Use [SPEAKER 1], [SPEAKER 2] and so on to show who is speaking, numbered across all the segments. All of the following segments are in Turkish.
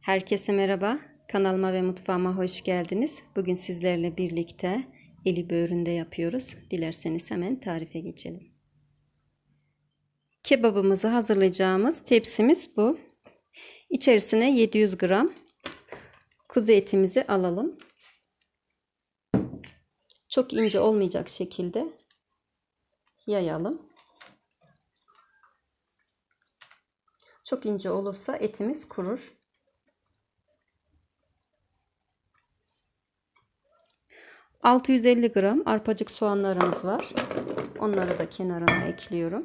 [SPEAKER 1] Herkese merhaba. Kanalıma ve mutfağıma hoş geldiniz. Bugün sizlerle birlikte eli böğründe yapıyoruz. Dilerseniz hemen tarife geçelim. Kebabımızı hazırlayacağımız tepsimiz bu. İçerisine 700 gram kuzu etimizi alalım. Çok ince olmayacak şekilde yayalım. Çok ince olursa etimiz kurur. ...650 gram arpacık soğanlarımız var. Onları da kenarına ekliyorum.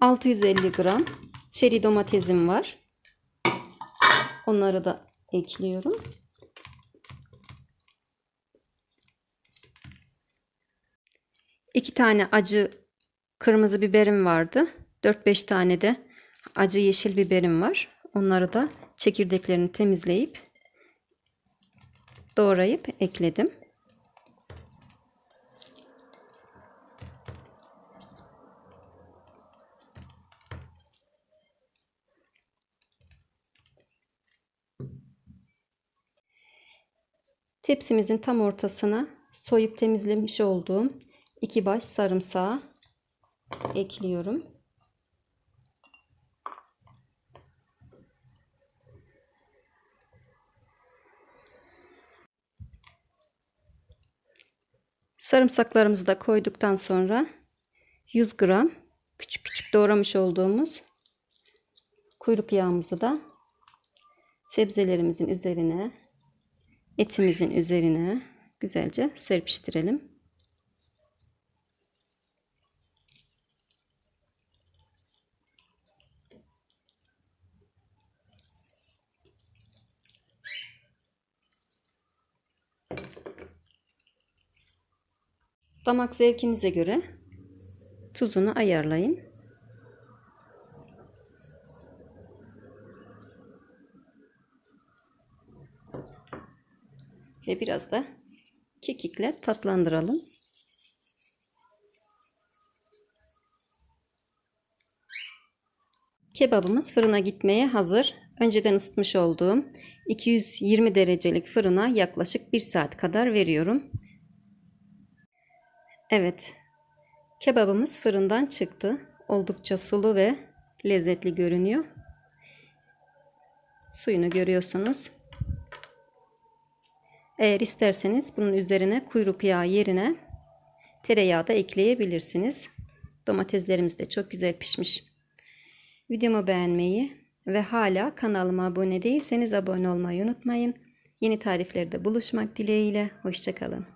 [SPEAKER 1] ...650 gram çeri domatesim var. Onları da ekliyorum. İki tane acı kırmızı biberim vardı. 4-5 tane de acı yeşil biberim var. Onları da çekirdeklerini temizleyip doğrayıp ekledim. Tepsimizin tam ortasına soyup temizlemiş olduğum iki baş sarımsağı ekliyorum. Sarımsaklarımızı da koyduktan sonra 100 gram küçük küçük doğramış olduğumuz kuyruk yağımızı da sebzelerimizin üzerine etimizin üzerine güzelce serpiştirelim. Damak zevkinize göre tuzunu ayarlayın. Ve biraz da kekikle tatlandıralım. Kebabımız fırına gitmeye hazır. Önceden ısıtmış olduğum 220 derecelik fırına yaklaşık 1 saat kadar veriyorum. Evet. Kebabımız fırından çıktı. Oldukça sulu ve lezzetli görünüyor. Suyunu görüyorsunuz. Eğer isterseniz bunun üzerine kuyruk yağı yerine tereyağı da ekleyebilirsiniz. Domateslerimiz de çok güzel pişmiş. Videomu beğenmeyi ve hala kanalıma abone değilseniz abone olmayı unutmayın. Yeni tariflerde buluşmak dileğiyle. Hoşçakalın.